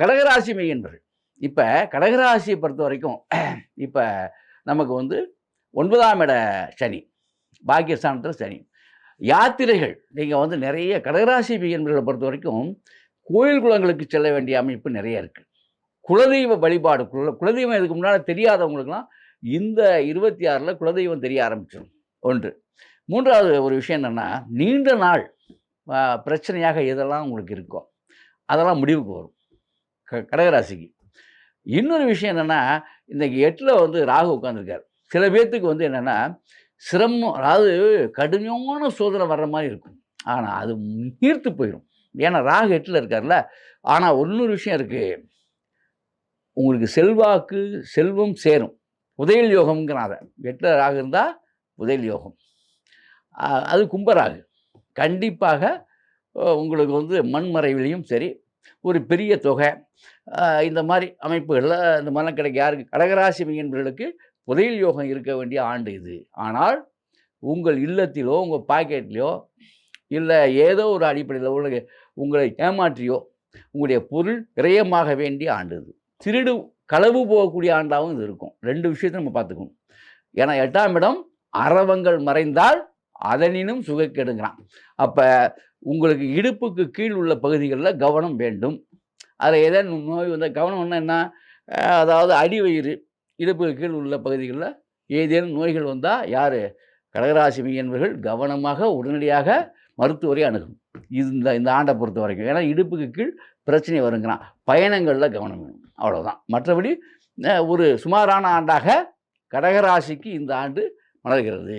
கடகராசி மெய்யன்பர்கள். இப்போ கடகராசியை பொறுத்த வரைக்கும் இப்போ நமக்கு வந்து ஒன்பதாம் இட சனி பாக்கியஸ்தானத்தில் சனி. யாத்திரைகள் நீங்கள் வந்து நிறைய கடகராசி மெய்யன்பர்களை பொறுத்த வரைக்கும் கோயில் குளங்களுக்கு செல்ல வேண்டிய அமைப்பு நிறைய இருக்குது குலதெய்வ வழிபாடு குல குலதெய்வம் இதுக்கு முன்னால் தெரியாதவங்களுக்குலாம் இந்த இருபத்தி ஆறில் குலதெய்வம் தெரிய ஆரம்பிச்சிடும் ஒன்று. மூன்றாவது ஒரு விஷயம் என்னென்னா நீண்ட நாள் பிரச்சனையாக எதெல்லாம் உங்களுக்கு இருக்கோ அதெல்லாம் முடிவுக்கு வரும். க கடகராசிக்கு. இன்னொரு விஷயம் என்னென்னா இன்றைக்கி எட்டில் வந்து ராகு உட்காந்துருக்கார் சில பேர்த்துக்கு வந்து என்னென்னா சிரமம் அதாவது கடுமையான சோதனை வர்ற மாதிரி இருக்கும். ஆனால் அது நீர்த்து போயிடும் ஏன்னா ராகு எட்டில் இருக்கார்ல ஆனால் இன்னொரு விஷயம் இருக்குது உங்களுக்கு செல்வாக்கு செல்வம் சேரும். புதையல் யோகம்ங்கிறான் அதை எட்டில் ராகு இருந்தால் புதையல் யோகம். அது கும்பராகு. கண்டிப்பாக உங்களுக்கு வந்து மண்மறைவிலையும் சரி ஒரு பெரிய தொகை. இந்த மாதிரி அமைப்புகளில் இந்த மாதிரிலாம் கிடைக்க யாருக்கு? கடகராசி மீன்பர்களுக்கு புதையல் யோகம் இருக்க வேண்டிய ஆண்டு இது. ஆனால் உங்கள் இல்லத்திலோ உங்கள் பாக்கெட்லேயோ இல்லை ஏதோ ஒரு அடிப்படையில் உள்ள உங்களை ஏமாற்றியோ உங்களுடைய பொருள் விரயமாக வேண்டிய ஆண்டு இது. திருடு களவு போகக்கூடிய ஆண்டாகவும் இது இருக்கும். ரெண்டு விஷயத்தை நம்ம பார்த்துக்கணும். ஏன்னா எட்டாம் இடம் அறவங்கள் மறைந்தால் அதனினும் சுகக்கெடுங்கிறான் அப்போ உங்களுக்கு இடுப்புக்கு கீழ் உள்ள பகுதிகளில் கவனம் வேண்டும். அதில் ஏதேனும் நோய் வந்தால் கவனம் என்ன? அதாவது அடி வயிறு இடுப்புக்கு கீழ் உள்ள பகுதிகளில் ஏதேனும் நோய்கள் வந்தால் யார்? கடகராசி மீன்பர்கள் கவனமாக உடனடியாக மருத்துவரை அணுகும். இது இந்த இந்த ஆண்டை பொறுத்த வரைக்கும். ஏன்னா இடுப்புக்கு கீழ் பிரச்சனை வருங்கிறான். பயணங்களில் கவனம் வேணும். அவ்வளோதான் மற்றபடி ஒரு சுமாரான ஆண்டாக கடகராசிக்கு இந்த ஆண்டு மலர்கிறது.